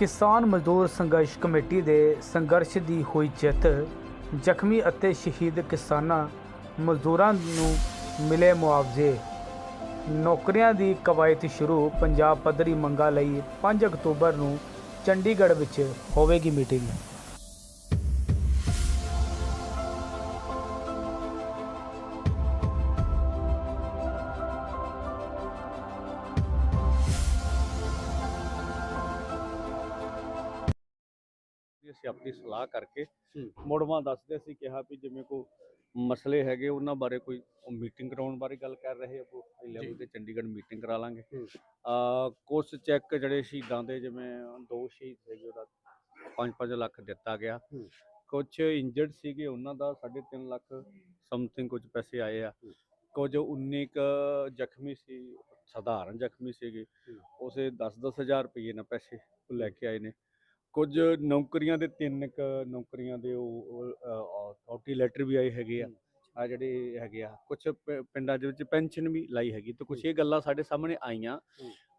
ਕਿਸਾਨ ਮਜ਼ਦੂਰ ਸੰਘਰਸ਼ ਕਮੇਟੀ ਦੇ ਸੰਘਰਸ਼ ਦੀ ਹੋਈ ਜਿੱਤ ਜ਼ਖਮੀ ਅਤੇ ਸ਼ਹੀਦ ਕਿਸਾਨਾਂ ਮਜ਼ਦੂਰਾਂ ਨੂੰ ਮਿਲੇ ਮੁਆਵਜ਼ੇ। ਨੌਕਰੀਆਂ ਦੀ ਕਵਾਇਤ ਸ਼ੁਰੂ ਪੰਜਾਬ ਪੱਧਰੀ ਮੰਗਾਂ ਲਈ 5 ਅਕਤੂਬਰ ਨੂੰ ਚੰਡੀਗੜ੍ਹ ਵਿੱਚ ਹੋਵੇਗੀ ਮੀਟਿੰਗ। ਆਪਣੀ ਸਲਾਹ ਕਰਕੇ ਮੋੜਵਾਂ ਦੱਸਦੇ ਸੀ ਕਿਹਾ ਵੀ ਜਿਵੇਂ ਕੋ ਮਸਲੇ ਹੈਗੇ ਉਹਨਾਂ ਬਾਰੇ ਕੋਈ ਮੀਟਿੰਗ ਕਰਾਉਣ ਬਾਰੇ ਗੱਲ ਕਰ ਰਹੇ ਆ ਲੈਵਲ ਤੇ ਚੰਡੀਗੜ੍ਹ ਮੀਟਿੰਗ ਕਰਾ ਲਾਂਗੇ। ਆ ਕੁਛ ਚੈੱਕ ਜਿਹੜੇ ਸ਼ਹੀਦਾਂ ਦੇ ਜਿਵੇਂ ਦੋ ਸ਼ਹੀਦ ਸੀਗੇ ਉਹਦਾ 5-5 ਲੱਖ ਦਿੱਤਾ ਗਿਆ। ਕੁਝ ਇੰਜਰਡ ਸੀਗੇ ਉਹਨਾਂ ਦਾ 3.5 ਲੱਖ ਸਮਥਿੰਗ ਕੁਝ ਪੈਸੇ ਆਏ ਆ। ਕੁਝ 19 ਕ ਜ਼ਖਮੀ ਸੀ ਸਧਾਰਨ ਜ਼ਖਮੀ ਸੀਗੇ। ਉਸੇ 10-10 ਹਜ਼ਾਰ ਰੁਪਏ ਨਾਲ ਪੈਸੇ ਲੈ ਕੇ ਆਏ ਨੇ। ਕੁਝ ਨੌਕਰੀਆਂ ਦੇ ਤਿੰਨ ਕ ਨੌਕਰੀਆਂ ਦੇ ਉਹ ਅਥਾਰਟੀ ਲੈਟਰ ਵੀ ਆਏ ਹੈਗੇ ਆ ਆ ਜਿਹੜੇ ਹੈਗੇ ਆ ਕੁਝ ਪਿੰਡਾਂ ਦੇ ਵਿੱਚ ਪੈਨਸ਼ਨ ਵੀ ਲਾਈ ਹੈਗੀ ਤੇ ਕੁਝ ਇਹ ਗੱਲਾਂ ਸਾਡੇ ਸਾਹਮਣੇ ਆਈਆਂ।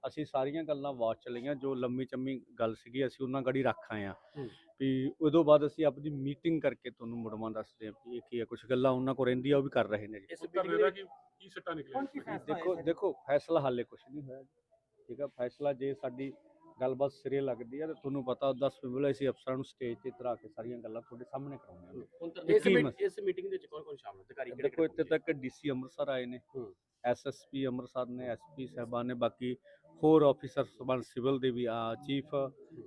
ਅਸੀਂ ਸਾਰੀਆਂ ਗੱਲਾਂ ਵਾਚ ਚ ਲਈਆਂ ਜੋ ਲੰਮੀ ਚੰਮੀ ਗੱਲ ਸੀਗੀ ਅਸੀਂ ਉਹਨਾਂ ਗੜੀ ਰੱਖ ਆਏ ਆ। ਵੀ ਉਦੋਂ ਬਾਅਦ ਅਸੀਂ ਆਪਣੀ ਮੀਟਿੰਗ ਕਰਕੇ ਤੁਹਾਨੂੰ ਮੁੜਵਾਂ ਦੱਸਦੇ ਆ ਵੀ ਇਹ ਕੀ ਆ ਕੁਝ ਗੱਲਾਂ ਉਹਨਾਂ ਕੋਲ ਰਹਿੰਦੀ ਆ ਉਹ ਵੀ ਕਰ ਰਹੇ ਨੇ ਜੀ। ਇਸ ਧਰਨੇ ਦਾ ਕੀ ਕੀ ਸੱਟਾ ਨਿਕਲਿਆ? ਦੇਖੋ ਦੇਖੋ ਫੈਸਲਾ ਹਾਲੇ ਕੁਝ ਨਹੀਂ ਹੋਇਆ। ਠੀਕ ਆ ਫੈਸਲਾ ਜੇ ਸਾਡੀ ਗੱਲਬਾਤ ਸਿਰੇ ਲੱਗਦੀ ਆ ਤੇ ਤੁਹਾਨੂੰ ਪਤਾ 10 ਵੇਲੇ ਅਸੀਂ ਅਫਸਰਾਂ ਨੂੰ ਸਟੇਜ ਤੇ ਤਰਾ ਕੇ ਸਾਰੀਆਂ ਗੱਲਾਂ ਤੁਹਾਡੇ ਸਾਹਮਣੇ ਕਰਾਉਣੀਆਂ ਨੇ ਇਸ ਇਸ ਮੀਟਿੰਗ ਦੇ ਵਿੱਚ ਕੌਣ ਕੌਣ ਸ਼ਾਮਲ ਅਧਿਕਾਰੀ ਕਿਹੜੇ ਦੇਖੋ ਇੱਥੇ ਤੱਕ ਡੀਸੀ ਅੰਮ੍ਰਿਤਸਰ ਆਏ ਨੇ ਹੂੰ। ਐਸਐਸਪੀ ਅੰਮ੍ਰਿਤਸਰ ਨੇ ਐਸਪੀ ਸਾਹਿਬਾਨ ਨੇ ਬਾਕੀ ਹੋਰ ਆਫੀਸਰ ਸਬਨ ਸਿਵਲ ਦੇ ਵੀ ਆ ਚੀਫ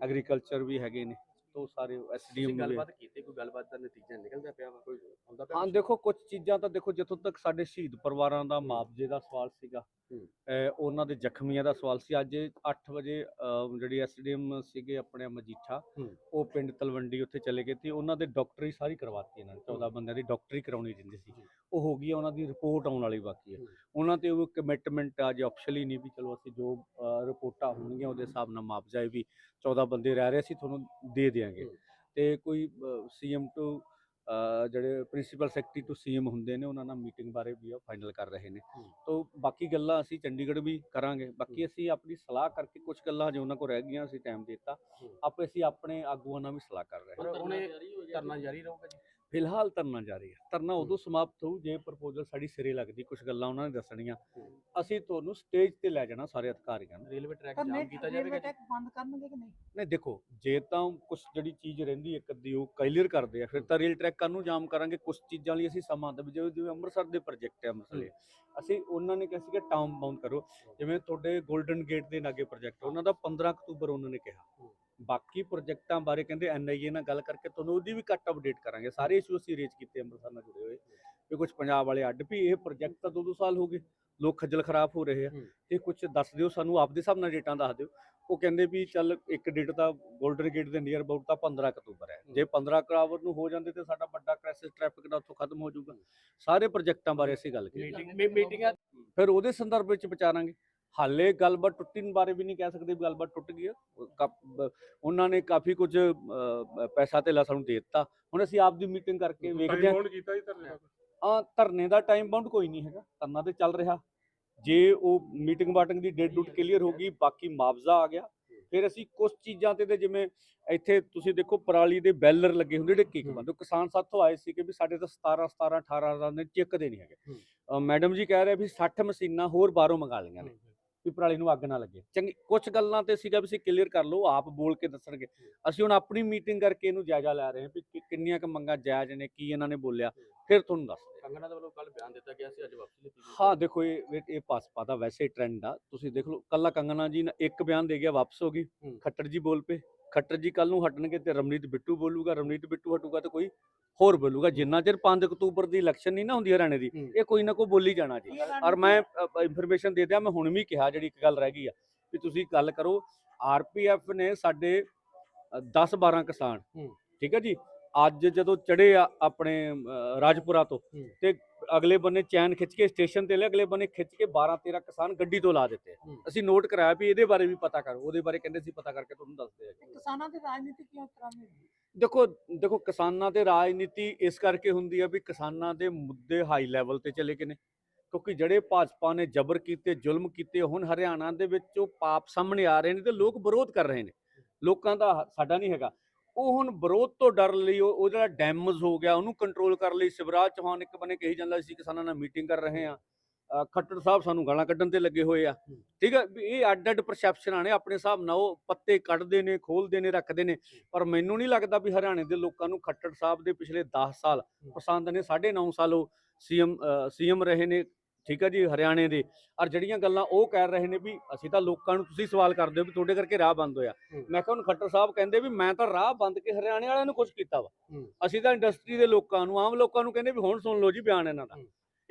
ਐਗਰੀਕਲਚਰ ਵੀ ਹੈਗੇ ਨੇ ਤੋਂ ਸਾਰੇ ਐਸਡੀਐਮ ਗੱਲਬਾਤ ਕੀਤੀ ਕੋਈ ਗੱਲਬਾਤ ਦਾ ਨਤੀਜਾ ਨਿਕਲਦਾ ਪਿਆ ਵਾ? ਕੋਈ ਹਾਂ? ਦੇਖੋ ਕੁਝ ਚੀਜ਼ਾਂ ਤਾਂ ਦੇਖੋ ਜਿੱਥੋਂ ਤੱਕ ਸਾਡੇ ਸ਼ਹੀਦ ਪਰਿਵਾਰਾਂ ਦਾ ਮੁਆਵਜ਼ੇ ਦਾ ਸਵਾਲ ਸੀਗਾ ਉਹਨਾਂ ਦੇ ਜ਼ਖਮੀਆਂ ਦਾ ਸਵਾਲ ਸੀ ਅੱਜ 8 ਵਜੇ ਜਿਹੜੀ ਐਸਡੀਐਮ ਸੀਗੇ ਆਪਣੇ ਮਜੀਠਾ। ਉਹ ਪਿੰਡ ਤਲਵੰਡੀ ਉੱਥੇ ਚਲੇ ਗਏ ਤੇ ਉਹਨਾਂ ਦੇ ਡਾਕਟਰੀ ਸਾਰੀ ਕਰਵਾਤੀ ਇਹਨਾਂ ਨੇ 14 ਬੰਦਿਆਂ ਦੀ ਡਾਕਟਰੀ ਕਰਾਉਣੀ ਜਿੰਦੀ ਸੀ ਉਹ ਹੋ ਗਈ ਉਹਨਾਂ ਦੀ ਰਿਪੋਰਟ ਆਉਣ ਵਾਲੀ ਬਾਕੀ ਹੈ। ਉਹਨਾਂ ਤੇ ਉਹ ਕਮਿਟਮੈਂਟ ਆ ਜੇ ਆਫਸ਼ਲੀ ਨਹੀਂ ਵੀ ਚਲੋ ਅਸੀਂ ਜੋ ਰਿਪੋਰਟਾਂ ਹੋਣਗੀਆਂ ਉਹਦੇ ਹਿਸਾਬ ਨਾਲ ਇਹ ਵੀ 14 ਬੰਦੇ ਰਹਿ ਰਹੇ ਸੀ ਤੁਹਾਨੂੰ ਦੇ ਦਿਆਂਗੇ ਹੂੰ। ਤੇ ਕੋਈ ਸੀਐਮ ਟੂ ਜਿਹੜੇ ਪ੍ਰਿੰਸੀਪਲ ਸੈਕਟਰੀ ਟੂ ਸੀਐਮ ਹੁੰਦੇ ਨੇ ਉਹਨਾਂ ਨਾਲ ਮੀਟਿੰਗ ਬਾਰੇ ਵੀ ਉਹ ਫਾਈਨਲ ਕਰ ਰਹੇ ਨੇ। ਤੋਂ ਬਾਕੀ ਗੱਲਾਂ ਅਸੀਂ ਚੰਡੀਗੜ੍ਹ ਵੀ ਕਰਾਂਗੇ। ਬਾਕੀ ਅਸੀਂ ਆਪਣੀ ਸਲਾਹ ਕਰਕੇ ਕੁਝ ਗੱਲਾਂ ਹਜੇ ਉਹਨਾਂ ਕੋਲ ਰਹਿ ਗਈਆਂ ਅਸੀਂ ਟਾਈਮ ਦਿੱਤਾ। ਆਪੇ ਅਸੀਂ ਆਪਣੇ ਆਗੂਆਂ ਨਾਲ ਵੀ ਸਲਾਹ ਕਰ ਰਹੇ ਹਾਂ। ਹੁਣ ਹੁਣ ਇਹ ਧਰਨਾ ਜਾਰੀ ਰਹੂਗਾ ਜੀ। ਫਿਲਹਾਲ ਧਰਨਾ ਜਾਰੀ ਹੈ। ਧਰਨਾ ਉਦੋਂ ਸਮਾਪਤ ਹੋਊ ਜੇ ਪ੍ਰਪੋਜ਼ਲ ਸਾਡੀ ਸਿਰੇ ਲੱਗਦੀ ਕੁਝ ਗੱਲਾਂ ਉਹਨਾਂ ਨੇ ਦੱਸਣੀਆਂ। ਅਸੀਂ ਤੁਹਾਨੂੰ ਸਟੇਜ ਤੇ ਲੈ ਜਾਣਾ ਸਾਰੇ ਅਧਿਕਾਰੀਆਂ ਨੂੰ। ਰੇਲਵੇ ਟਰੈਕ ਜਾਮ ਕੀਤਾ ਜਾਵੇਗਾ ਜੀ? ਬੰਦ ਕਰਨਗੇ ਕਿ ਨਹੀਂ? ਨਹੀਂ ਦੇਖੋ ਜੇ ਤਾਂ ਕੁਝ ਜਿਹੜੀ ਚੀਜ਼ ਰਹਿੰਦੀ ਇੱਕ ਅੱਧੀ ਉਹ ਕਲੀਅਰ ਕਰਦੇ ਆ ਫਿਰ ਤਾਂ ਰੇਲ ਟਰੈਕ ਨੂੰ ਜਾਮ ਕਰਾਂਗੇ। ਕੁਝ ਚੀਜ਼ਾਂ ਲਈ ਅਸੀਂ ਸਮਾਂ ਦੇ ਜਿਵੇਂ ਜਿਵੇਂ ਅੰਮ੍ਰਿਤਸਰ ਦੇ ਪ੍ਰੋਜੈਕਟ ਹੈ ਅੰਮ੍ਰਿਤਸਰ ਲਈ ਅਸੀਂ ਉਹਨਾਂ ਨੇ ਕਿਹਾ ਸੀ ਕਿ ਟਾਊਨ ਬਾਉਂਡ ਕਰੋ। ਜਿਵੇਂ ਤੁਹਾਡੇ 골ਡਨ ਗੇਟ ਦੇ ਲਾਗੇ ਪ੍ਰੋਜੈਕਟ ਉਹਨਾਂ ਦਾ 15 ਅਕਤੂਬਰ ਉਹਨਾਂ ਨੇ ਕਿਹਾ। ਬਾਕੀ ਪ੍ਰੋਜੈਕਟਾਂ ਬਾਰੇ ਕਹਿੰਦੇ ਐਨਆਈਏ ਨਾਲ ਗੱਲ ਕਰਕੇ ਤੁਹਾਨੂੰ ਉਹਦੀ ਵੀ ਕੱਟ ਅਪਡੇਟ ਕਰਾਂਗੇ। ਸਾਰੇ ਇਸ਼ੂ ਅਸੀਂ ਰੇਜ਼ ਕੀਤੇ ਅੰਮ੍ਰਿਤਸਰ ਨਾਲ ਜੁੜੇ ਹੋਏ। ਵੀ ਕੁਝ ਪੰਜਾਬ ਵਾਲੇ ਅੱਡ ਵੀ ਇਹ ਪ੍ਰੋਜੈਕਟ ਤਾਂ ਦੋ ਦੋ ਸਾਲ ਹੋ ਗਏ। ਲੋਕ ਖੱਜਲ ਖਰਾਬ ਹੋ ਰਹੇ ਆ। ਤੇ ਕੁਝ ਦੱਸ ਦਿਓ ਸਾਨੂੰ ਆਪਦੇ ਹਿਸਾਬ ਨਾਲ ਡੇਟਾਂ ਦੱਸ ਦਿਓ। ਉਹ ਕਹਿੰਦੇ ਵੀ ਚੱਲ ਇੱਕ ਡੇਟ ਦਾ 골ਡਨ ਗੇਟ ਦੇ ਨੀਅਰ ਅਬਾਊਟ ਤਾਂ 15 ਅਕਤੂਬਰ ਹੈ। ਜੇ 15 ਅਕਤੂਬਰ ਨੂੰ ਹੋ ਜਾਂਦੇ ਤੇ ਸਾਡਾ ਵੱਡਾ ਕ੍ਰਾਈਸਿਸ ਟ੍ਰੈਫਿਕ ਦਾ ਉੱਥੋਂ ਖਤਮ ਹੋ ਜਾਊਗਾ। ਸਾਰੇ ਪ੍ਰੋਜੈਕਟਾਂ ਬਾਰੇ ਅਸੀਂ ਗੱਲ ਕੀਤੀ। ਮੀਟਿੰਗ ਫਿਰ ਉਹਦੇ ਸੰਦਰਭ ਵਿੱਚ ਵਿਚਾਰਾਂਗੇ। ਹਾਲੇ ਗੱਲਬਾਤ ਟੁੱਟਣ ਬਾਰੇ ਵੀ ਨਹੀਂ ਕਹਿ ਸਕਦੇ ਵੀ ਗੱਲਬਾਤ ਟੁੱਟ ਗਈ ਬ- ਉਹਨਾਂ ਨੇ ਕਾਫੀ ਕੁਝ ਪੈਸਾ ਤੇ ਸਾਨੂੰ ਦੇ ਦਿੱਤਾ। ਹੁਣ ਅਸੀਂ ਆਪ ਦੀ ਮੀਟਿੰਗ ਕਰਕੇ ਵੇਖਦੇ ਹਾਂ। ਟਾਈਮ ਕੀਤਾ ਜੀ ਧਰਨੇ ਦਾ? ਆ ਧਰਨੇ ਦਾ ਟਾਈਮ ਬਾਉਂਡ ਕੋਈ ਨਹੀਂ ਹੈਗਾ। ਧਰਨਾ ਤੇ ਚੱਲ ਰਿਹਾ। ਜੇ ਉਹ ਮੀਟਿੰਗ ਬਾਟਿੰਗ ਦੀ ਡੇਟ ਡੂਟ ਕਲੀਅਰ ਹੋ ਗਈ ਬਾਕੀ ਮੁਆਵਜ਼ਾ ਆ ਗਿਆ। ਫਿਰ ਅਸੀਂ ਕੁਝ ਚੀਜ਼ਾਂ ਤੇ ਤੇ ਜਿਵੇਂ ਇੱਥੇ ਤੁਸੀਂ ਦੇਖੋ ਪਰਾਲੀ ਦੇ ਬੈਲਰ ਲੱਗੇ ਹੁੰਦੇ ਜਿਹੜੇ ਕਿੱਕ ਬੰਦੇ। ਕਿਸਾਨ ਸਾਥੋਂ ਆਏ ਸੀ ਕਿ ਵੀ ਸਾਡੇ ਤਾਂ 17 17 18 18 ਦੇ ਚੱਕਦੇ ਨਹੀਂ ਹੈਗੇ। ਮੈਡਮ ਜੀ ਕਹਿ ਰਹੇ ਵੀ 60 ਮਸ਼ੀਨਾਂ ਹੋਰ ਬਾਹਰੋਂ ਮੰਗਾ ਲਈਆਂ ਨੇ। ਵੀ ਪਰਾਲੀ ਨੂੰ ਅੱਗ ਨਾ ਲੱਗੇ। ਚੰਗੀ ਕੁਝ ਗੱਲਾਂ ਤੇ ਸੀਗਾ ਵੀ ਅਸੀਂ ਕਲੀਅਰ ਕਰ ਲਓ ਆਪ ਬੋਲ ਕੇ ਦੱਸਣਗੇ। ਅਸੀਂ ਹੁਣ ਆਪਣੀ ਮੀਟਿੰਗ ਕਰਕੇ ਇਹਨੂੰ ਜਾਇਜ਼ਾ ਲੈ ਰਹੇ ਹਾਂ ਵੀ ਕਿ- ਕਿੰਨੀਆਂ ਕੁ ਮੰਗਾਂ ਜਾਇਜ਼ ਨੇ ਕੀ ਇਹਨਾਂ ਨੇ ਬੋਲਿਆ ਫਿਰ ਤੁਹਾਨੂੰ ਦੱਸਦੇ ਹਾਂ। ਕੰਗਣਾ ਦੇ ਵੱਲੋਂ ਕੱਲ ਬਿਆਨ ਦਿੱਤਾ ਗਿਆ ਸੀ ਅੱਜ ਵਾਪਸੀ ਲਿੱਤੀ ਗਈ ਹਾਂ ਦੇਖੋ ਇਹ ਇਹ- ਇਹ ਭਾਜਪਾ ਦਾ ਵੈਸੇ ਟ੍ਰੈਂਡ ਆ ਤੁਸੀਂ ਦੇਖ ਲਓ ਕੱਲਾ ਕੰਗਨਾ ਜੀ ਨੇ ਇੱਕ ਬਿਆਨ ਦੇ ਗਿਆ ਵਾਪਸ ਹੋ ਗਈ। ਹੂੰ। ਖੱਟਰ ਜੀ ਬੋਲ ਪਏ ਖੱਟਰ ਜੀ ਕੱਲ ਨੂੰ ਹਟਣਗੇ ਤੇ ਰਮਨੀਤ ਬਿੱਟੂ ਬੋਲੂਗਾ ਰਮਨੀਤ ਬਿੱਟੂ ਹਟੂਗਾ ਤੇ ਕੋਈ ਹੋਰ ਬੋਲੂਗਾ ਜਿੰਨਾ ਚਿਰ 5 ਅਕਤੂਬਰ ਦੀ ਇਲੈਕਸ਼ਨ ਨਹੀਂ ਨਾ ਹੁੰਦੀ ਹਰਿਆਣੇ ਦੀ। ਇਹ ਕੋਈ ਨਾ ਕੋਈ ਬੋਲੀ ਜਾਣਾ ਜੀ ਔਰ ਮੈਂ ਇਨਫੋਰਮੇਸ਼ਨ ਦੇ ਦਿਆਂ ਮੈਂ ਹੁਣ ਵੀ ਕਿਹਾ ਜਿਹੜੀ ਇੱਕ ਗੱਲ ਰਹਿ ਗਈ ਆ ਵੀ ਤੁਸੀਂ ਗੱਲ ਕਰੋ ਆਰਪੀਐਫ ਨੇ ਸਾਡੇ 10 12 ਕਿਸਾਨ। ਠੀਕ ਹੈ ਜੀ ਅੱਜ ਜਦੋਂ ਚੜੇ ਆ ਆਪਣੇ ਰਾਜਪੁਰਾ ਤੋਂ। ਤੇ ਅਗਲੇ ਬੰਨੇ ਚੈਨ ਖਿੱਚ ਕੇ ਸਟੇਸ਼ਨ ਤੇ ਲੈ ਅਗਲੇ ਬੰਨੇ ਖਿੱਚ ਕੇ 12 13 ਕਿਸਾਨ ਗੱਡੀ ਤੋਂ ਲਾ ਦਿੱਤੇ। ਅਸੀਂ ਨੋਟ ਕਰਾਇਆ ਵੀ ਇਹਦੇ ਬਾਰੇ ਵੀ ਪਤਾ ਕਰੋ ਉਹਦੇ ਬਾਰੇ ਕਹਿੰਦੇ ਸੀ ਪਤਾ ਕਰਕੇ ਤੁਹਾਨੂੰ ਦੱਸਦੇ ਆ ਕਿਸਾਨਾਂ ਦੀ ਰਾਜਨੀਤੀ ਕਿਉਂ ਤਰ੍ਹਾਂ ਦੀ? ਦੇਖੋ ਦੇਖੋ ਕਿਸਾਨਾਂ ਤੇ ਰਾਜਨੀਤੀ ਇਸ ਕਰਕੇ ਹੁੰਦੀ ਆ ਵੀ ਕਿਸਾਨਾਂ ਦੇ ਮੁੱਦੇ ਹਾਈ ਲੈਵਲ ਤੇ ਚਲੇ ਗਏ ਨੇ। ਕਿਉਂਕਿ ਜਿਹੜੇ ਭਾਜਪਾ ਨੇ ਜ਼ਬਰ ਕੀਤੇ, ਜ਼ੁਲਮ ਕੀਤੇ, ਹੁਣ ਹਰਿਆਣਾ ਦੇ ਵਿੱਚ ਉਹ ਪਾਪ ਸਾਹਮਣੇ ਆ ਰਹੇ ਨੇ ਤੇ ਲੋਕ ਵਿਰੋਧ ਕਰ ਰਹੇ ਨੇ। ਲੋਕਾਂ ਦਾ ਸਾਡਾ ਨਹੀਂ ਹੈਗਾ। ਉਹ ਹੁਣ ਵਿਰੋਧ ਤੋਂ ਡਰ ਲਈ, ਉਹ ਉਹ ਜਿਹੜਾ ਡੈਮੇਜ ਹੋ ਗਿਆ, ਉਹਨੂੰ ਕੰਟਰੋਲ ਕਰਨ ਲਈ ਸ਼ਿਵਰਾਜ ਚੌਹਾਨ ਇੱਕ ਬੰਨੇ ਕਹੀ ਜਾਂਦਾ ਸੀ, ਕਿਸਾਨਾਂ ਨਾਲ ਮੀਟਿੰਗ ਕਰ ਰਹੇ ਆ। ਖੱਟੜ ਸਾਹਿਬ ਸਾਨੂੰ ਗਾਲਾਂ ਕੱਢਣ ਤੇ ਲੱਗੇ ਹੋਏ ਆ। ਠੀਕ ਹੈ ਇਹ ਅੱਡ ਅੱਡ ਪਰਸੈਪਸ਼ਨਾਂ ਨੇ ਆਪਣੇ ਹਿਸਾਬ ਨਾਲ ਉਹ ਪੱਤੇ ਕੱਢਦੇ ਨੇ ਖੋਲਦੇ ਨੇ ਰੱਖਦੇ ਨੇ। ਪਰ ਮੈਨੂੰ ਨਹੀਂ ਲੱਗਦਾ ਵੀ ਹਰਿਆਣੇ ਦੇ ਲੋਕਾਂ ਨੂੰ ਖੱਟੜ ਸਾਹਿਬ ਦੇ ਪਿਛਲੇ 10 ਸਾਲ ਪਸੰਦ ਨੇ। 9.5 ਸਾਲ ਉਹ ਸੀਐਮ ਸੀਐਮ ਰਹੇ ਨੇ ਠੀਕ ਹੈ ਜੀ ਹਰਿਆਣੇ ਦੇ। ਔਰ ਜਿਹੜੀਆਂ ਗੱਲਾਂ ਉਹ ਕਹਿ ਰਹੇ ਨੇ ਵੀ ਅਸੀਂ ਤਾਂ ਲੋਕਾਂ ਨੂੰ ਤੁਸੀਂ ਸਵਾਲ ਕਰਦੇ ਹੋ ਵੀ ਤੁਹਾਡੇ ਕਰਕੇ ਰਾਹ ਬੰਦ ਹੋਇਆ। ਮੈਂ ਕਿਹਾ ਹੁਣ ਖੱਟਰ ਸਾਹਿਬ ਕਹਿੰਦੇ ਵੀ ਮੈਂ ਤਾਂ ਰਾਹ ਬੰਦ ਕੇ ਹਰਿਆਣੇ ਵਾਲਿਆਂ ਨੂੰ ਕੁਝ ਕੀਤਾ ਵਾ। ਅਸੀਂ ਤਾਂ ਇੰਡਸਟਰੀ ਦੇ ਲੋਕਾਂ ਨੂੰ ਆਮ ਲੋਕਾਂ ਨੂੰ ਕਹਿੰਦੇ ਵੀ ਹੁਣ ਸੁਣ ਲਓ ਜੀ ਬਿਆਨ ਇਹਨਾਂ ਦਾ।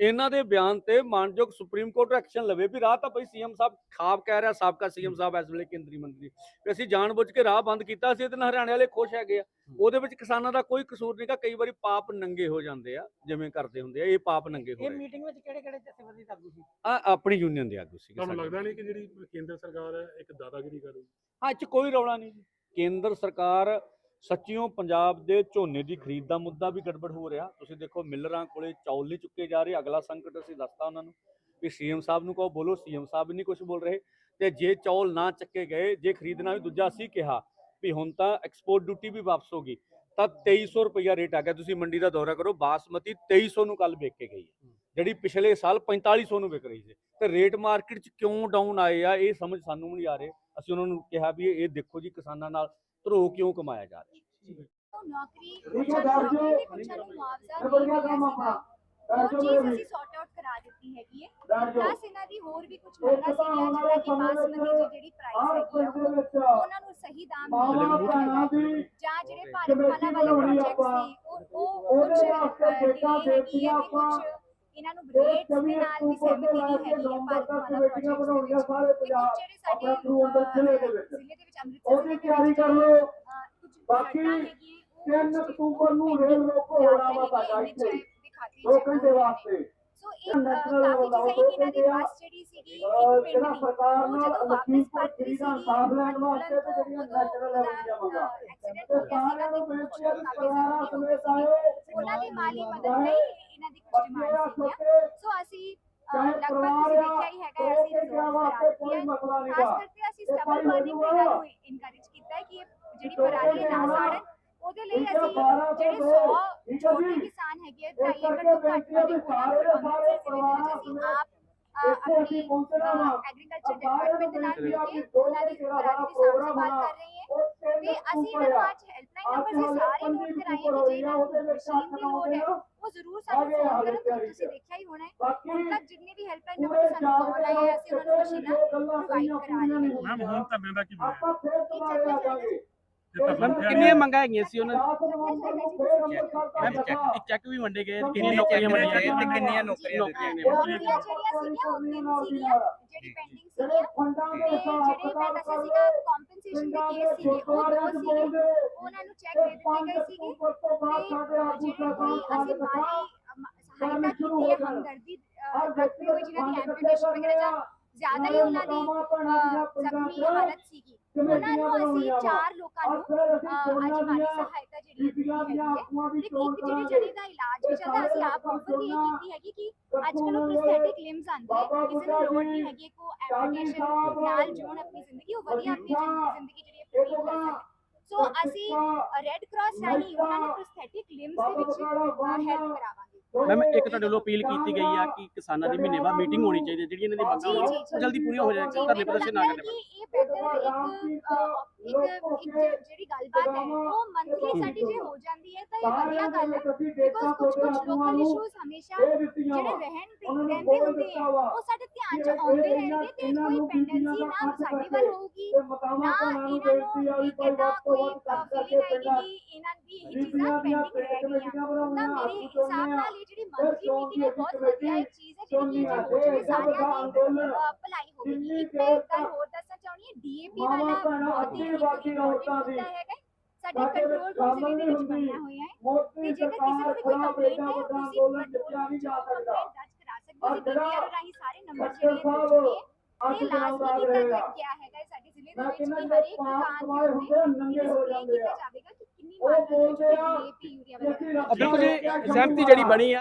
ਇਹਨਾਂ ਦੇ ਬਿਆਨ ਤੇ ਮਾਨਯੋਗ ਸੁਪਰੀਮ ਕੋਰਟ ਐਕਸ਼ਨ ਲਵੇ। ਵੀ ਰਾਹ ਤਾਂ ਭਾਈ ਸੀਐਮ ਸਾਹਿਬ ਖਾਬ ਕਹਿ ਰਿਹਾ ਸਾਬਕਾ ਸੀਐਮ ਸਾਹਿਬ ਇਸ ਵੇਲੇ ਕੇਂਦਰੀ ਮੰਤਰੀ। ਵੀ ਅਸੀਂ ਜਾਣਬੁੱਝ ਕੇ ਰਾਹ ਬੰਦ ਕੀਤਾ ਸੀ ਇਹਦੇ ਨਾਲ ਹਰਿਆਣੇ ਵਾਲੇ ਖੁਸ਼ ਹੈਗੇ ਆ। ਉਹਦੇ ਵਿੱਚ ਕਿਸਾਨਾਂ ਦਾ ਕੋਈ ਕਸੂਰ ਨਹੀਂਗਾ ਕਈ ਵਾਰੀ ਪਾਪ ਨੰਗੇ ਹੋ ਜਾਂਦੇ ਆ ਜਿਵੇਂ ਕਰਦੇ ਹੁੰਦੇ ਆ ਇਹ ਪਾਪ ਨੰਗੇ ਹੋ ਇਹ ਮੀਟਿੰਗ ਵਿੱਚ ਕਿਹੜੇ ਕਿਹੜੇ ਜਥੇਬੰਦੀ ਆਗੂ ਸੀ? ਆ ਆਪਣੀ ਯੂਨੀਅਨ ਦੇ ਆਗੂ ਸੀਗੇ ਤੁਹਾਨੂੰ। ਲੱਗਦਾ ਨਹੀਂ ਕਿ ਜਿਹੜੀ ਕੇਂਦਰ ਸਰਕਾਰ ਹੈ ਇੱਕ ਦਾਦਾਗਿਰੀ ਕਰ ਰਹੀ ਹਾਂ? ਇਹ 'ਚ ਕੋਈ ਰੌਲਾ ਨਹੀਂ ਜੀ। ਕੇਂਦਰ ਸਰਕਾਰ ਸੱਚਿਓ ਪੰਜਾਬ ਦੇ ਝੋਨੇ ਦੀ ਖਰੀਦ ਦਾ ਮੁੱਦਾ ਵੀ ਗੜਬੜ ਹੋ ਰਿਹਾ। ਤੁਸੀਂ ਦੇਖੋ ਮਿਲਰਾਂ ਕੋਲੇ ਚੌਲ ਨਹੀਂ ਚੁੱਕੇ ਜਾ ਰਹੇ। ਅਗਲਾ ਸੰਕਟ ਅਸੀਂ ਦੱਸਤਾ ਉਹਨਾਂ ਨੂੰ ਵੀ ਸੀਐਮ ਸਾਹਿਬ ਨੂੰ ਕਹੋ ਬੋਲੋ ਸੀਐਮ ਸਾਹਿਬ ਨਹੀਂ ਕੁਝ ਬੋਲ ਰਹੇ। ਤੇ ਜੇ ਚੌਲ ਨਾ ਚੱਕੇ ਗਏ ਜੇ ਖਰੀਦਣਾ ਵੀ ਦੂਜਾ ਅਸੀਂ ਕਿਹਾ ਵੀ ਹੁਣ ਤਾਂ ਐਕਸਪੋਰਟ ਡਿਊਟੀ ਵੀ ਵਾਪਸ ਹੋ ਗਈ ਤਾਂ 2300 ਰੁਪਇਆ ਰੇਟ ਆ ਗਿਆ। ਤੁਸੀਂ ਮੰਡੀ ਦਾ ਦੌਰਾ ਕਰੋ ਬਾਸਮਤੀ 2300 ਨੂੰ ਕੱਲ ਵੇਚ ਕੇ ਗਈ ਜਿਹੜੀ ਪਿਛਲੇ ਸਾਲ 4500 ਨੂੰ ਵਿਕ ਰਹੀ ਸੀ। ਤੇ ਰੇਟ ਮਾਰਕੀਟ 'ਚ ਕਿਉਂ ਡਾਊਨ ਆਏ ਆ ਇਹ ਸਮਝ ਸਾਨੂੰ ਨਹੀਂ ਆ ਰਹੇ। ਅਸੀਂ ਉਹਨਾਂ ਨੂੰ ਕਿਹਾ ਵੀ ਇਹ ਦੇਖੋ ਜੀ ਕਿਸਾਨਾਂ ਨਾਲ ਧਰੋ ਕਿਉਂ ਕਮਾਇਆ ਜਾ ਰਿਹਾ? ਉਹ ਨੌਕਰੀ ਨੌਕਰੀ ਤੇ ਕੁਛਾਂ ਨੂੰ ਮੁਆਵਜ਼ਾ ਨਹੀਂ ਮਿਲਿਆ ਉਹ ਚੀਜ਼ ਅਸੀਂ ਸੌਟ ਆਊਟ ਕਰਾ ਦਿੱਤੀ ਹੈਗੀ ਹੈ। ਪਲੱਸ ਇਹਨਾਂ ਦੀ ਹੋਰ ਵੀ ਕੁਝ ਮੰਗਾਂ ਸੀਗੀਆਂ ਜਿੱਦਾਂ ਕਿ ਬਾਸਮਤੀ ਦੀ ਜਿਹੜੀ ਪ੍ਰਾਈਸ ਹੈਗੀ ਆ ਉਹ ਉਹਨਾਂ ਨੂੰ ਸਹੀ ਦਾਮ ਹੈਗਾ। ਜਾਂ ਜਿਹੜੇ ਭਾਰਤ ਮਾਲਾ ਵਾਲੇ ਪ੍ਰੋਜੈਕਟ ਸੀ ਉਹ ਉਹ ਕੁਝ ਡਿਲੇ ਹੈਗੀ ਹੈ ਤੇ ਕੁਝ ਇਹਨਾਂ ਨੂੰ ਰੇਟਸ ਦੇ ਨਾਲ ਵੀ ਸਹਿਮਤੀ ਨਹੀਂ ਹੈਗੀ ਹੈ ਭਾਰਤ ਮਾਲਾ ਪ੍ਰੋਜੈਕਟ ਦੇ ਵਿੱਚ। ਤੇ ਕੁਝ ਜਿਹੜੇ ਸਾਡੇ ਜ਼ਿਲ੍ਹੇ ਦੇ ਵਿੱਚ। ਅੰਮ੍ਰਿਤਸਰ ਜ਼ਿਲ੍ਹੇ ਦੇ ਵਿੱਚ ਅਹ, ਕੁਝ ਬਾਕੀ ਸੜਕਾਂ ਹੈਗੀਆਂ, ਉਹ ਤਿੰਨ ਜਿਹੜੀ ਅਕਤੂਬਰ ਨੂੰ ਰੇਲ ਰੋਕੋ ਹੋਣਾ ਸਾਡਾ ਇੱਥੇ। ਹੈ, ਦੇ ਖਾਤੇ 'ਚ ਦੋ ਘੰਟੇ ਉਹ ਵਾਸਤੇ ਸੋ ਇਹ ਕਾਫੀ ਚੀਜ਼ਾਂ ਇਹਨਾਂ ਦੀ ਬੱਸ ਜਿਹੜੀ ਸੀਗੀ ਇੱਕ ਪਿੰਡ ਦੀ ਉਹ ਜਦੋਂ ਵਾਪਸ ਸਾਫ਼ ਲੈਣ ਅੰਦੋਲਨ ਤੇ ਤੋਂ ਐਕਸੀਡੈਂਟ ਤੇ ਹੋ ਗਿਆ ਸੀਗਾ ਤੇ ਬੇਨਤੀ ਹੈ ਕਾਫੀ ਕਿ ਪਰਿਵਾਰਾਂ ਜ਼ਰੂਰੀ ਹੋ ਸਮੇਤ ਗਈ ਆਏ ਸੀ ਉਹਨਾਂ ਦੀ ਮਾਲੀ ਮਦਦ ਲਈ ਇਹਨਾਂ ਦੀ ਕੁਝ ਡਿਮਾਂਡ ਸੀਗੀਆਂ। ਸੋ ਅਸੀਂ ਲਗਭਗ ਤੁਸੀਂ ਦੇਖਿਆ ਹੀ ਹੈਗਾ ਅਸੀਂ ਤੇ ਵਾਸਤੇ ਕਰਾ ਦਿੱਤੀ ਹੈ ਖਾਸ ਕਰਕੇ ਅਸੀਂ ਸਟਬਲ ਬਰਨਿੰਗ ਹੋਜੂਗਾ। ਇਹਨਾਂ ਨੂੰ ਇਨਕਰੇਜ ਕੀਤਾ ਹੈ ਕਿ ਇਹ ਜਿਹੜੀ ਪਰਾਲੀ ਨਾ ਸਾੜਨ ਉਹਦੇ ਲਈ ਅਸੀਂ ਤੋਂ ਜਿਹੜੇ ਦੋ, 100 ਠੀਕ ਹੈ ਛੋਟੇ। ਕਿਸਾਨ ਹੈਗੇ ਆ, ਇਸ ਢਾਈ ਏਕੜ ਕਰਕੇ ਤੋਂ ਘੱਟ ਵਾਲੇ ਉਹਨਾਂ ਨੂੰ ਸਾਰੇ ਸਾਰੇ ਅਸੀਂ ਆਪ ਸਾਰਿਆਂ ਨੂੰ ਡਿਪਾਰਟਮੈਂਟ ਦੇ ਨਾਲ ਮਿਲ ਕਿ ਉਹਨਾਂ ਦੀ ਪ੍ਰੋਗਰਾਮ ਸੰਭਾਲ ਹੋਣਾ, ਕਰ ਰਹੇ ਹਾਂ। ਤੇ ਅਸੀਂ ਇਹਨਾਂ ਨੂੰ। ਅੱਜ ਹੈਲਪਲਾਈਨ ਨੰਬਰ ਹਾਲੇ ਸਾਰੇ ਨੋਟ ਕਰਾਏ ਹੋਈ ਜੇ ਇਹਨਾਂ ਉਹਦੇ ਨੂੰ ਵਿੱਚ ਮਸ਼ੀਨ ਦੀ ਲੋੜ ਹੈ ਉਹ ਜ਼ਰੂਰ ਸਾਨੂੰ ਫੋਨ ਤਿਆਰੀ ਤੁਸੀਂ। ਦੇਖਿਆ ਹੀ ਹੋਣਾ ਹੈ। ਹੁਣ ਤੱਕ ਜਿੰਨੇ ਵੀ ਹੈਲਪਲਾਈਨ ਨੰਬਰ ਸਾਨੂੰ ਕਾਲ ਆਏ ਆ, ਅਸੀਂ ਉਹਨਾਂ ਨੂੰ ਮਸ਼ੀਨਾਂ ਪ੍ਰੋਵਾਈਡ ਕਰਾ ਰਹੇ ਹਾਂ ਮੈਮ ਹੁਣ ਧਰਨੇ ਦਾ ਕੀ ਬਣਿਆ ਆਪਾਂ ਫਿਰ ਦੁਬਾਰੇ ਆ ਜਾਵਾਂਗੇ ਮੈਮ ਕਿੰਨੀਆਂ ਮੰਗਾਂ ਹੈਗੀਆਂ ਸੀ ਉਹਨਾਂ ਮੈਮ ਇੱਕ ਚੈੱਕ ਵੀ ਵੰਡੇ ਗਏ ਕਿੰਨੀਆਂ ਨੌਕਰੀਆਂ ਵੰਡੀਆਂ ਗਈਆਂ। ਤੇ ਕਿੰਨੀਆਂ ਨੌਕਰੀਆਂ ਨੌਕਰੀਆਂ ਨੇ? ਜਿਹੜੀਆਂ ਸੀਗੀਆਂ ਉਹ ਤਿੰਨ ਸੀਗੀਆਂ ਜਿਹੜੀ ਪੈਂਡਿੰਗ ਸੀਗੀਆਂ। ਤੇ ਜਿਹੜੇ ਮੈਂ ਦੱਸਿਆ ਸੀਗਾ ਕੰਪਨਸੇਸ਼ਨ ਦੇ ਕੇਸ ਸੀਗੇ ਉਹ ਦੋ ਸੀਗੇ ਉਹਨਾਂ ਨੂੰ ਚੈੱਕ ਦੇ ਦਿੱਤੇ ਗਏ ਸੀਗੇ। ਤੇ ਜਿਹੜੇ ਕੋਈ ਅਸੀਂ ਮਾਲੀ ਅਮ, ਸਹਾਇਤਾ ਕੀਤੀ ਹੈ ਹਮਦਰਦੀ ਅ, ਰੱਖਦੇ ਹੋਏ ਜਿਨ੍ਹਾਂ ਦੀ ਐਂਪੂਟੇਸ਼ਨ ਵਗੈਰਾ ਜਾਂ ਜ਼ਿਆਦਾ ਹੀ ਉਹਨਾਂ ਦੀ ਅ, ਜ਼ਖਮੀ ਹਾਲਤ ਸੀਗੀ। ਉਹਨਾਂ ਨੂੰ ਅਸੀਂ ਚਾਰ ਲੋਕਾਂ ਨੂੰ ਅੱਜ ਮਾਲੀ ਸਹਾਇਤਾ ਜਿਹੜੀ ਦਿੱਤੀ ਹੈਗੀ ਹੈ। ਤੇ ਇੱਕ ਜਿਹੜੇ ਜਿਹੜੇ ਦਾ ਇਲਾਜ ਵੀ ਚੱਲਦਾ ਅਸੀਂ ਆਪ ਵੀ ਇਹ ਕੀਤੀ ਹੈਗੀ ਕਿ ਅੱਜ ਕੱਲ੍ਹ ਉਹ ਪ੍ਰੋਸਥੈਟਿਕ ਲਿੰਬਸ ਆਉਂਦੇ ਹੈ ਕਿਸੇ ਨੂੰ ਲੋੜ ਨਹੀਂ ਹੈਗੀ ਕੋ ਐਂਪੂਟੇਸ਼ਨ ਨਾਲ ਜੋੜ ਆਪਣੀ ਜ਼ਿੰਦਗੀ ਉਹ ਵਧੀਆ ਆਪਣੀ ਜ਼ਿੰਦਗੀ ਜਿਹੜੀ ਹੈ ਬਤੀਤ ਕਰ ਸਕਦੇ। ਸੋ ਅਸੀਂ ਰੈੱਡ ਕਰਾਸ ਰਾਹੀਂ ਉਹਨਾਂ ਨੂੰ ਪ੍ਰੋਸਥੈਟਿਕ ਲਿੰਬਸ ਦੇ ਵਿੱਚ ਹੈਲਪ ਕਰਾਵਾਂਗੇ। ਮੈਮ ਇੱਕ ਤੁਹਾਡੇ ਵੱਲੋਂ ਅਪੀਲ ਕੀਤੀ ਗਈ ਆ ਕਿ ਕਿਸਾਨਾਂ ਦੀ ਮਹੀਨੇ ਬਾਅਦ ਮੀਟਿੰਗ ਹੋਣੀ ਚਾਹੀਦੀ ਹੈ ਜਿਹੜੀ ਇਹਨਾਂ ਦੀ ਮੰਗਾਂ ਜਲਦੀ ਪੂਰੀਆਂ ਹੋ ਜਾਣ ਧਰਨੇ ਪ੍ਰਦਰਸ਼ਨ ਨਾ ਕਰਨੇ ਜਿਹੜੀ ਗੱਲਬਾਤ ਹੈ ਉਹ ਮੰਥਲੀ ਸਾਡੀ ਜੇ ਹੋ ਜਾਂਦੀ ਹੈ ਤਾਂ ਇਹ ਵਧੀਆ ਗੱਲ ਹੈ ਬਿਕੋਜ਼ ਕੁਝ ਕੁਝ ਲੋਕਲ ਇਸ਼ੂਜ਼ ਹਮੇਸ਼ਾ ਜਿਹੜੇ ਰਹਿਣ ਰਹਿੰਦੇ ਹੁੰਦੇ ਆ ਉਹ ਸਾਡੇ ਧਿਆਨ 'ਚ ਆਉਂਦੇ ਰਹਿਣਗੇ ਤੇ ਕੋਈ ਪੈਂਡੈਂਸੀ ਨਾ ਸਾਡੇ ਵੱਲ ਹੋਊਗੀ ਨਾ ਇਹਨਾਂ ਨੂੰ ਇਹਦਾ ਕੋਈ ਫੀਲਿੰਗ ਆਏਗੀ ਕਿ ਇਹਨਾਂ ਦੀ ਇਹ ਚੀਜ਼ਾਂ ਪੈਂਡਿੰਗ ਰਹਿ ਗਈਆਂ ਤਾਂ ਮੇਰੇ ਹਿਸਾਬ ਨਾਲ ਇਹ ਜਿਹੜੀ ਮੰਥਲੀ ਮੀਟਿੰਗ ਹੈ ਬਹੁਤ ਵਧੀਆ ਇੱਕ ਚੀਜ਼ ਹੈ ਜਿਹੜੀ ਕਿ ਸਾਰਿਆਂ ਦੀ ਭਲਾਈ ਹੋਵੇਗੀ ਇੱਕ ਮੈਂ ਗੱਲ ਹੋਰ ਦੱਸਣਾ ਚਾਹੁੰਦੀ ਹਾਂ ਡੀਏਪੀ ਵਾਲਾ ਬਹੁਤ ਹੀ ਇੱਕ important ਮੁੱਦਾ ਹੈਗਾ ਸਾਡੇ ਕੰਟਰੋਲ ਰੂਮ ਜ਼ਿਲ੍ਹੇ ਦੇ ਵਿੱਚ ਬਣਿਆ ਹੋਇਆ ਹੈ ਤੇ ਜੇਕਰ ਕਿਸੇ ਨੂੰ ਵੀ ਕੋਈ ਕੰਪਲੇਂਟ ਹੈ ਉਹ ਤੁਸੀਂ ਕੰਟਰੋਲ ਰੂਮ 'ਚ ਕੰਪਲੇਂਟ ਦਰਜ ਕਰਾ ਸਕਦੇ ਹੋ ਤੁਸੀਂ ਡੀਪੀਆਰ ਰਾਹੀਂ ਸਾਰੇ ਨੰਬਰ ਜਿਹੜੇ ਹੈ ਦੇ ਚੁੱਕੇ ਹੈ ਤੇ ਲਾਜ਼ਮੀ ਕੀਤਾ ਗਿਆ ਹੈਗਾ ਸਾਡੇ ਜ਼ਿਲ੍ਹੇ ਦੇ ਵਿੱਚ ਕਿ ਹਰੇਕ ਦੁਕਾਨ ਦੇ ਉੱਤੇ ਡਿਸਪਲੇ ਕੀਤਾ ਜਾਵੇਗਾ ਕਿ ਕਿੰਨੀ ਮਾਤਰਾ ਦੇ ਵਿੱਚ ਡੀਏਪੀ ਯੂਰੀਆ ਵਗੈਰਾ ਬਿਲਕੁਲ ਜੀ ਸਹਿਮਤੀ ਜਿਹੜੀ ਬਣੀ ਆ